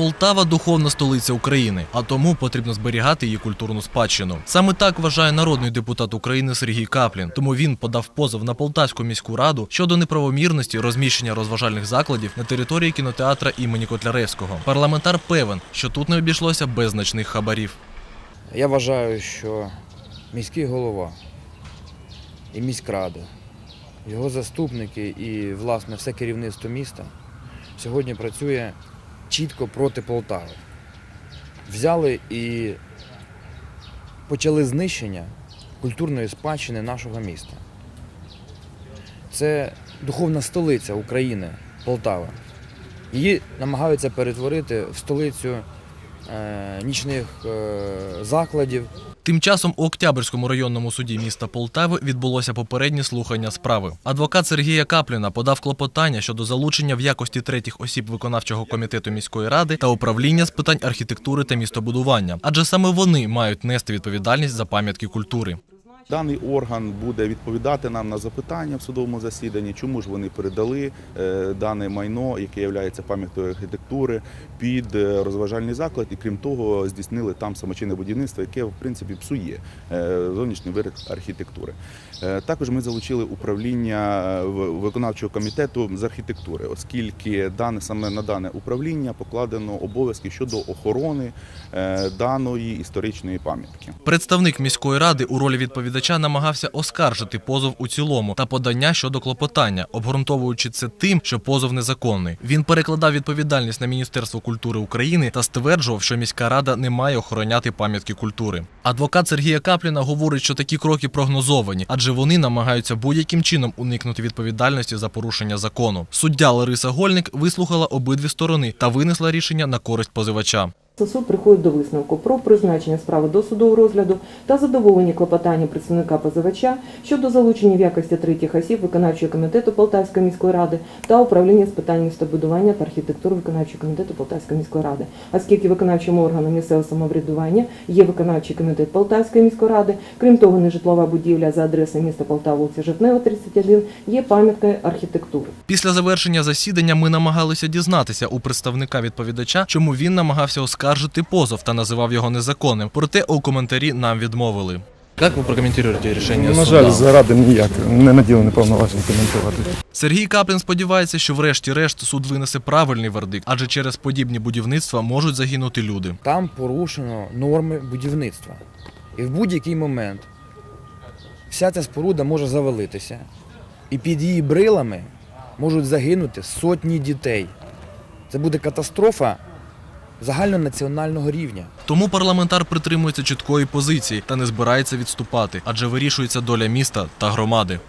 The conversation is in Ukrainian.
Полтава духовна столиця України, а тому потрібно зберігати її культурну спадщину. Саме так вважає народний депутат України Сергій Каплін. Тому він подав позов на Полтавську міську раду щодо неправомірності розміщення розважальних закладів на території кінотеатра імені Котляревського. Парламентар певен, що тут не обійшлося без значних хабарів. Я вважаю, що міський голова і міськрада, його заступники і, власне, все керівництво міста сьогодні працює чітко проти Полтави. Взяли і почали знищення культурної спадщини нашого міста. Це духовна столиця України, Полтава. Її намагаються перетворити в столицю нічних е, закладів. Тим часом у Октябрьському районному суді міста Полтави відбулося попереднє слухання справи. Адвокат Сергія Капліна подав клопотання щодо залучення в якості третіх осіб виконавчого комітету міської ради та управління з питань архітектури та містобудування, адже саме вони мають нести відповідальність за пам'ятки культури. Даний орган буде відповідати нам на запитання в судовому засіданні, чому ж вони передали е, дане майно, яке є пам'яткою архітектури, під е, розважальний заклад, і крім того, здійснили там самочинне будівництво, яке в принципі псує е, зовнішній вигляд архітектури. Також ми залучили управління виконавчого комітету з архітектури, оскільки дане саме на дане управління покладено обов'язки щодо охорони даної історичної пам'ятки. Представник міської ради у ролі відповідача намагався оскаржити позов у цілому та подання щодо клопотання, обґрунтовуючи це тим, що позов незаконний. Він перекладав відповідальність на Міністерство культури України та стверджував, що міська рада не має охороняти пам'ятки культури. Адвокат Сергія Капліна говорить, що такі кроки прогнозовані, адже вони намагаються будь-яким чином уникнути відповідальності за порушення закону. Суддя Лариса Гольник вислухала обидві сторони та винесла рішення на користь позивача. Суд приходить до висновку про призначення справи до судового розгляду та задоволення клопотання представника позивача щодо залучення в якості третіх осіб виконавчого комітету Полтавської міської ради та управління з питань містобудування та архітектури виконавчого комітету Полтавської міської ради, оскільки виконавчим органом місцевого самоврядування є виконавчий комітет Полтавської міської ради. Крім того, нежитлова будівля за адресою міста Полтава, вулиця Жовтнева, 31, є пам'яткою архітектури. Після завершення засідання ми намагалися дізнатися у представника відповідача, чому він намагався оскаржити позов та називав його незаконним. Проте у коментарі нам відмовили. Як ви прокоментуєте рішення На жаль, заради ніяк не наділений повноважень коментувати. Сергій Каплін сподівається, що врешті-решт суд винесе правильний вердикт, адже через подібні будівництва можуть загинути люди. Там порушено норми будівництва. І в будь-який момент вся ця споруда може завалитися, і під її брилами можуть загинути сотні дітей. Це буде катастрофа загальнонаціонального рівня. Тому парламентар притримується чіткої позиції та не збирається відступати, адже вирішується доля міста та громади.